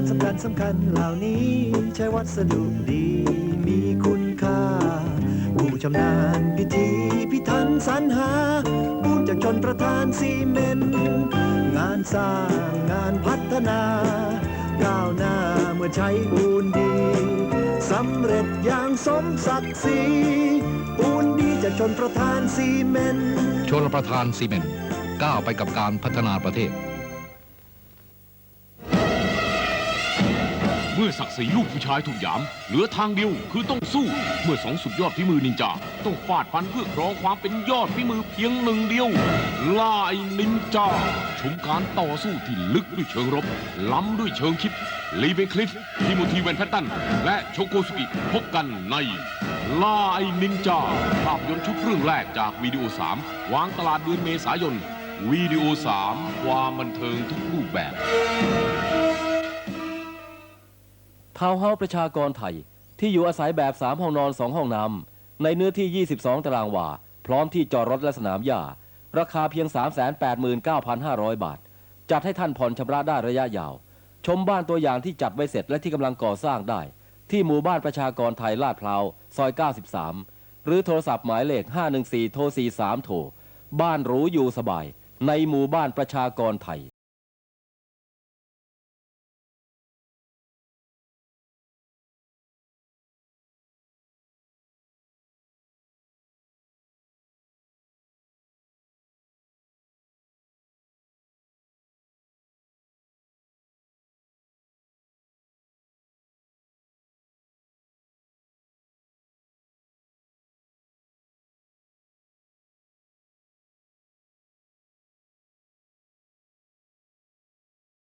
านสำคัญสำคัญเหล่านี้ ใช้วัสดุดีมีคุณค่า ผู้ชำนาญพิธีพิถันสรรหาปูนจากชนประธานซีเมนงานสร้างงานพัฒนาก้าวหน้าเมื่อใช้ปูนดีสำเร็จอย่างสมศักดิ์ศรีปูนดีจากชนประธานซีเมนชลประทานซีเมนก้าวไปกับการพัฒนาประเทศ มื่อศักดิ์ศรีลูกผู้ชายถูกหยาม เหลือทางเดียวคือต้องสู้ เมื่อสองสุดยอดฝีมือนินจา ต้องฟาดฟันเพื่อครองความเป็นยอดฝีมือเพียงหนึ่งเดียวลายนินจา ชมการต่อสู้ที่ลึกด้วยเชิงรบ ล้ำด้วยเชิงคิด ลีเบคลิฟทิโมธีแวนแพตตัน และโชโกสุกิพบกันในลายนินจา ภาพยนตร์ชุดเรื่องแรกจากวิดีโอ 3 วางตลาดเดือนเมษายนวิดีโอ 3 ความบันเทิงทุกรูปแบบ ทาวน์เฮาส์ประชากรไทย ที่อยู่อาศัยแบบ 3 ห้องนอน 2 ห้องน้ำในเนื้อที่ 22 ตารางวา พร้อมที่จอดรถและสนามหญ้า ราคาเพียง 389,500 บาท จัดให้ท่านผ่อนชำระได้ระยะยาว ชมบ้านตัวอย่างที่จัดไว้เสร็จและที่กำลังก่อสร้างได้ ที่หมู่บ้านประชากรไทยลาดพร้าวซอย 93 หรือโทรศัพท์หมายเลข 514โทร43 โทรบ้านหรูอยู่สบาย ในหมู่บ้านประชากรไทย